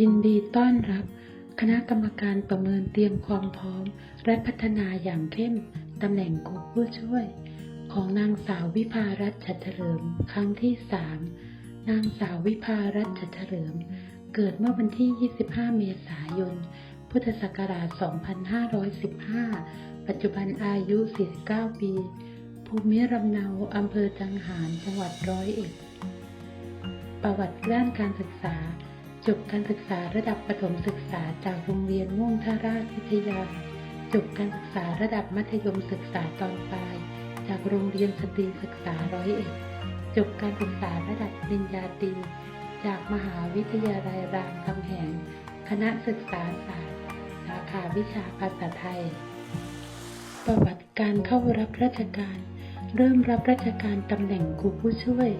ยินดีต้อนรับ คณะกรรมการประเมินเตรียมความพร้อม และพัฒนาอย่างเข้มตำแหน่งครูผู้ช่วย ของนางสาววิภารัตน์ฉัตรเฉลิม ครั้งที่ 3 นางสาววิภารัตน์ฉัตรเฉลิม เกิดเมื่อวันที่ 25 เมษายน พุทธศักราช 2515 ปัจจุบันอายุ 49 ปี ภูมิลำเนาอำเภอจังหารจังหวัดร้อยเอ็ดประวัติด้านการศึกษา จบการศึกษาระดับประถมศึกษาจากโรงเรียนม่วงท่าราชวิทยา จบการศึกษาระดับมัธยมศึกษาตอนปลาย จากโรงเรียนสตรีศึกษาร้อยเอ็ด จบการศึกษาระดับปริญญาตรีจากมหาวิทยาลัยรามคำแหง คณะศึกษาศาสตร์ สาขาวิชาภาษาไทย ประวัติการเข้ารับราชการ เริ่มรับราชการตำแหน่งครูผู้ช่วย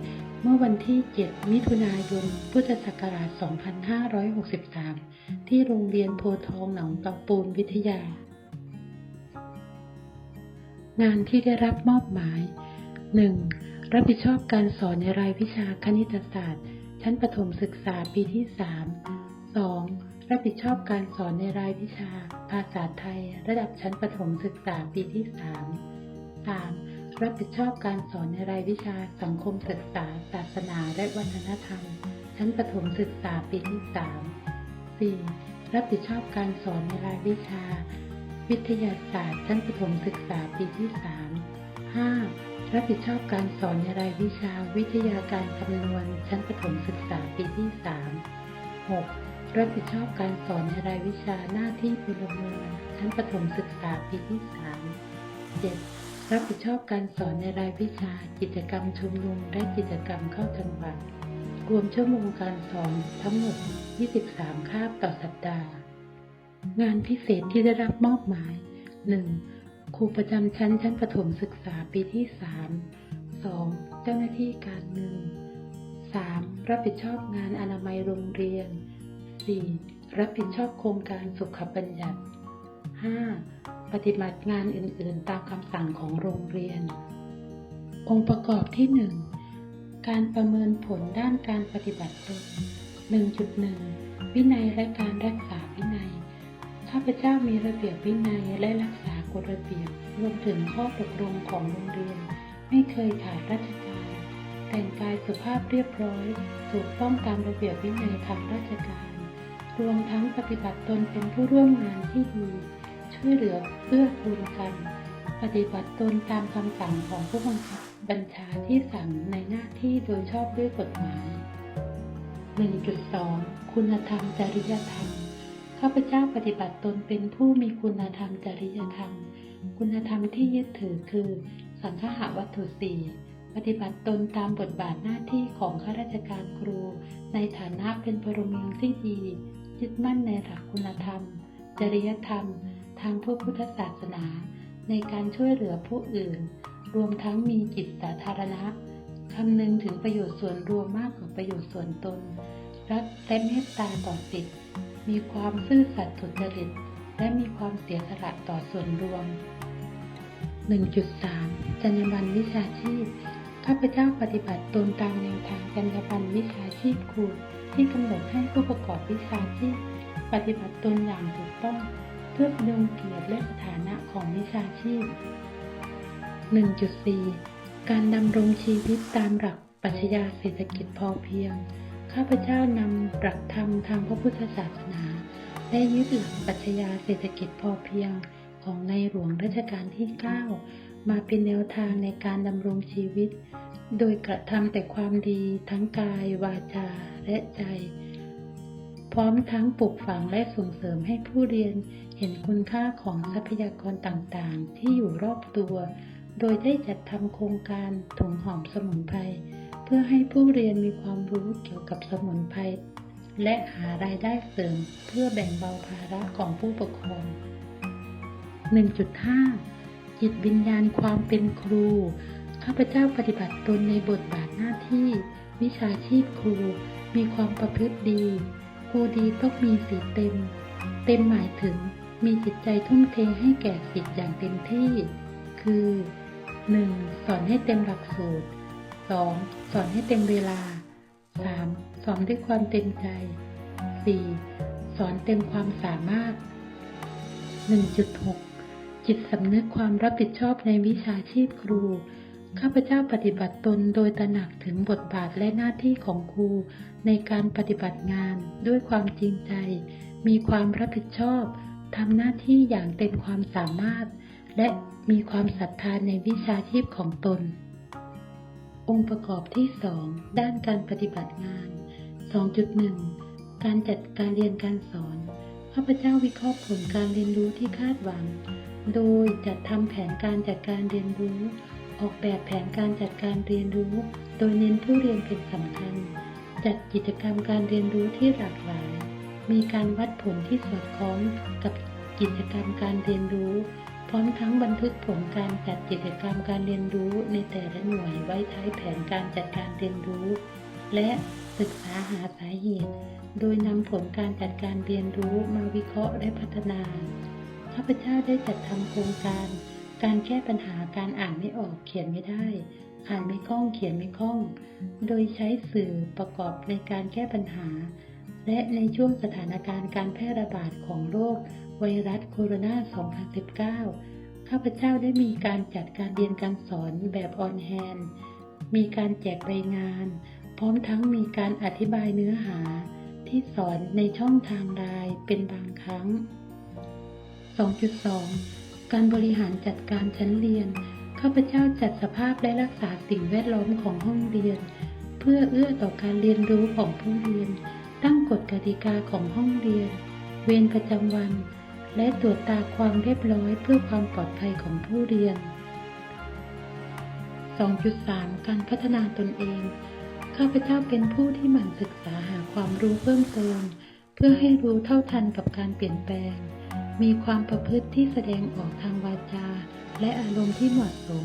เมื่อวันที่ 7 มิถุนายน พุทธศักราช 2563 ที่โรงเรียนโพทองหนองตะปูนวิทยา งานที่ได้รับมอบหมาย 1. รับผิดชอบการสอนในรายวิชาคณิตศาสตร์ ชั้นประถมศึกษาปีที่ 3 2. รับผิดชอบการสอนในรายวิชา ภาษาไทย ระดับชั้นประถมศึกษาปีที่ 3 3. รับผิดชอบการสอนในรายวิชาสังคมศึกษา ศาสนา และวัฒนธรรม ชั้นประถมศึกษาปีที่ 3 4. รับผิดชอบการสอนในรายวิชา วิทยาศาสตร์ชั้นประถมศึกษาปีที่ 3 5. รับผิดชอบการสอนในรายวิชา วิทยาการคำนวณ ชั้นประถมศึกษาปีที่ 3 6. รับผิดชอบการสอนในรายวิชาหน้าที่พลเมืองชั้นประถมศึกษาปีที่ 3 7. รับผิดชอบการสอนในรายวิชา กิจกรรมชุมนุมและกิจกรรมเข้าจังหวัด รวมชั่วโมงการสอนทั้งหมด 23 คาบต่อสัปดาห์ งานพิเศษที่ได้รับมอบหมาย 1. ครูประจำชั้นชั้นประถมศึกษาปีที่ 3 2. เจ้าหน้าที่การเงิน 3. รับผิดชอบงานอนามัยโรงเรียน 4. รับผิดชอบโครงการสุขบัญญัติ 5. ปฏิบัติงานอื่นๆ ตามคำสั่งของโรงเรียน องค์ประกอบที่ 1 การประเมินผลด้านการปฏิบัติตน1.1 วินัยและการรักษาวินัย ข้าพเจ้ามีระเบียบวินัยและรักษากฎระเบียบรวมถึงข้อตกลงของโรงเรียน ไม่เคยขาดราชการแต่งกายสุภาพเรียบร้อย ถูกต้องตามระเบียบวินัยทางราชการ รวมทั้งปฏิบัติตนเป็นผู้ร่วมงานที่ดี ช่วยเหลือเพื่อกูลกัน ปฏิบัติตนตามคำสั่งของผู้บังคับบัญชาที่สั่งในหน้าที่โดยชอบด้วยกฎหมาย 1.2 คุณธรรมจริยธรรม ข้าพเจ้าปฏิบัติตนเป็นผู้มีคุณธรรมจริยธรรม คุณธรรมที่ยึดถือคือ สังฆะวัตถุสี่ปฏิบัติตนตามบทบาทหน้าที่ของข้าราชการครู ในฐานะเป็นพลเมืองที่ดียึดมั่นในหลักคุณธรรม จริยธรรม ทางพระพุทธศาสนา ในการช่วยเหลือผู้อื่น รวมทั้งมีจิตสาธารณะคำนึงถึงประโยชน์ส่วนรวมมากกว่าประโยชน์ส่วนตน รักและเมตตาต่อสิทธิมีความซื่อสัตย์สุจริต และมีความเสียสละต่อส่วนรวม 1.3 จรรยาบรรณวิชาชีพ ข้าพเจ้าปฏิบัติตนตามแนวทางจรรยาบรรณวิชาชีพครูที่กำหนดให้ผู้ประกอบวิชาชีพ ปฏิบัติตนอย่างถูกต้อง เพื่อพดุงเกียรติและสถานะของวิชาชีพ 1.4 การดำรงชีวิตตามหลักปัชญาเศรษฐกิจพอเพียง ข้าพเจ้านำหลักธรรมทางพระพุทธศาสนา และยึดหลักปัชญาเศรษฐกิจพอเพียงของในหลวงรัชกาลที่ 9 มาเป็นแนวทางในการดำรงชีวิต โดยกระทำแต่ความดีทั้งกาย วาจา และใจ พร้อมทั้งปลูกฝังและส่งเสริมให้ผู้เรียนเห็นคุณค่าของทรัพยากรต่างๆ ที่อยู่รอบตัว โดยได้จัดทำโครงการถุงหอมสมุนไพรเพื่อให้ผู้เรียนมีความรู้เกี่ยวกับสมุนไพรและหารายได้เสริมเพื่อแบ่งเบาภาระของผู้ปกครอง 1.5 จิตวิญญาณความเป็นครู ข้าพเจ้าปฏิบัติตนในบทบาทหน้าที่ วิชาชีพครู มีความประพฤติดี ครูดีต้องมีสีเต็ม เต็มหมายถึงมีจิตใจทุ่มเทให้แก่สิทธิ์อย่างเต็มที่ คือ 1. สอนให้เต็มหลักสูตร 2. สอนให้เต็มเวลา 3. สอนด้วยความเต็มใจ 4. สอนเต็มความสามารถ 1.6 จิตสำนึกความรับผิดชอบในวิชาชีพครู ข้าพเจ้าปฏิบัติตนโดยตระหนักถึงบทบาทและหน้าที่ของครู ในการปฏิบัติงานด้วยความจริงใจ มีความรับผิดชอบทำหน้าที่อย่างเต็มความสามารถ และมีความศรัทธาในวิชาชีพของตน องค์ประกอบที่ 2 ด้านการปฏิบัติงาน 2.1 การจัดการเรียนการสอน ข้าพเจ้าวิเคราะห์ผลการเรียนรู้ที่คาดหวัง โดยจัดทำแผนการจัดการเรียนรู้ ออกแบบแผนการจัดการเรียนรู้ โดยเน้นผู้เรียนเป็นสำคัญ จัดกิจกรรมการเรียนรู้ที่หลากหลาย มีการวัดผลที่สอดคล้องกับกิจกรรมการเรียนรู้ พร้อมทั้งบันทึกผลการจัดกิจกรรมการเรียนรู้ในแต่ละหน่วยไว้ท้ายแผนการจัดการเรียนรู้ และศึกษาหาสาเหตุ โดยนำผลการจัดการเรียนรู้มาวิเคราะห์และพัฒนา ข้าพเจ้าได้จัดทำโครงการ การแก้ปัญหาการอ่านไม่ออกเขียนไม่ได้ อ่านไม่คล่องเขียนไม่คล่อง โดยใช้สื่อประกอบในการแก้ปัญหา และในช่วงสถานการณ์การแพร่ระบาดของโรคไวรัสโคโรนา 2019 ข้าพเจ้าได้มีการจัดการเรียนการสอนแบบออนแฮนมีการแจกใบงาน พร้อมทั้งมีการอธิบายเนื้อหาที่สอนในช่องทางไลน์เป็นบางครั้ง 2.2 การบริหารจัดการชั้นเรียน ข้าพเจ้าจัดสภาพและรักษาสิ่งแวดล้อมของห้องเรียน เพื่อเอื้อต่อการเรียนรู้ของผู้เรียน ตั้งกฎกติกาของห้องเรียน เวรประจำวัน และตรวจตาความเรียบร้อยเพื่อความปลอดภัยของผู้เรียน 2.3 การพัฒนาตนเอง ข้าพเจ้าเป็นผู้ที่หมั่นศึกษาหาความรู้เพิ่มเติม เพื่อให้รู้เท่าทันกับการเปลี่ยนแปลง มีความประพฤติที่แสดงออกทางวาจา และอารมณ์ที่เหมาะสม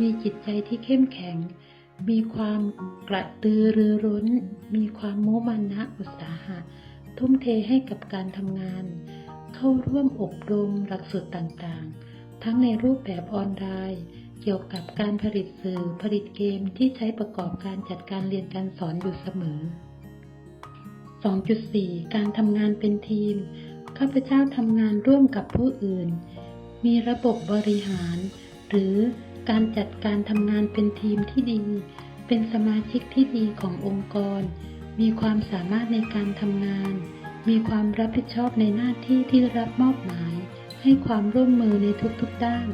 มีจิตใจที่เข้มแข็ง มีความกระตือรือร้น มีความโมมานะอุตสาหะ ทุ่มเทให้กับการทำงาน เข้าร่วมอบรมหลักสูตรต่างๆ ทั้งในรูปแบบออนไลน์เกี่ยวกับการผลิตสื่อผลิตเกมที่ใช้ประกอบการจัดการเรียนการสอนอยู่เสมอ 2.4 การทำงานเป็นทีม ข้าพเจ้าทำงานร่วมกับผู้อื่น มีระบบบริหาร หรือการจัดการทำงานเป็นทีมที่ดี เป็นสมาชิกที่ดีขององค์กร มีความสามารถในการทำงาน มีความรับผิดชอบในหน้าที่ที่รับมอบหมาย ให้ความร่วมมือในทุกๆด้าน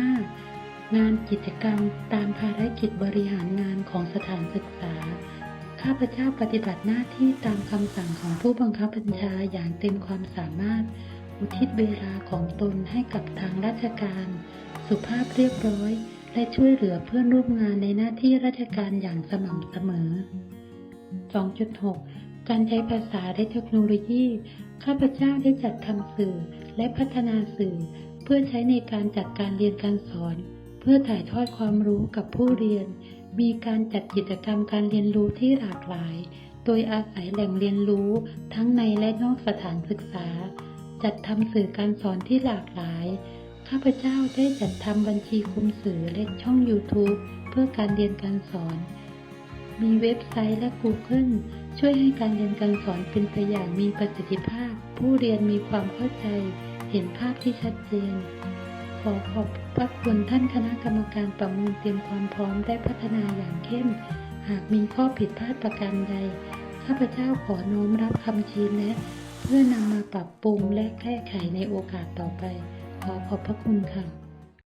2.5 งานกิจกรรมตามภารกิจบริหารงานของสถานศึกษา ข้าพเจ้าปฏิบัติหน้าที่ตามคำสั่งของผู้บังคับบัญชาอย่างเต็มความสามารถ อุทิศเวลาของตนให้กับทางราชการ สุภาพเรียบร้อย และช่วยเหลือเพื่อนร่วมงานในหน้าที่ราชการอย่างสม่ำเสมอ 2.6 การใช้ภาษาและเทคโนโลยี ข้าพเจ้าได้จัดทำสื่อและพัฒนาสื่อ เพื่อใช้ในการจัดการเรียนการสอน เพื่อถ่ายทอดความรู้กับผู้เรียน มีการจัดกิจกรรมการเรียนรู้ที่หลากหลาย โดยอาศัยแหล่งเรียนรู้ทั้งในและนอกสถานศึกษา จัดทำสื่อการสอนที่หลากหลาย ข้าพเจ้าได้จัดทำบัญชีคุมสื่อและช่อง YouTube เพื่อการเรียนการสอน มีเว็บไซต์และ Google ช่วยให้การเรียนการสอนเป็นไปอย่างมีประสิทธิภาพ ผู้เรียนมีความเข้าใจ เห็นภาพที่ชัดเจน ขอขอบพระคุณท่านคณะกรรมการประเมินเตรียมความพร้อมและพัฒนาอย่างเข้ม หากมีข้อผิดพลาดประการใด ข้าพเจ้าขอน้อมรับคำชี้แนะ เพื่อนำมาปรับปรุงและแก้ไขในโอกาสต่อไป ขอขอบพระคุณค่ะ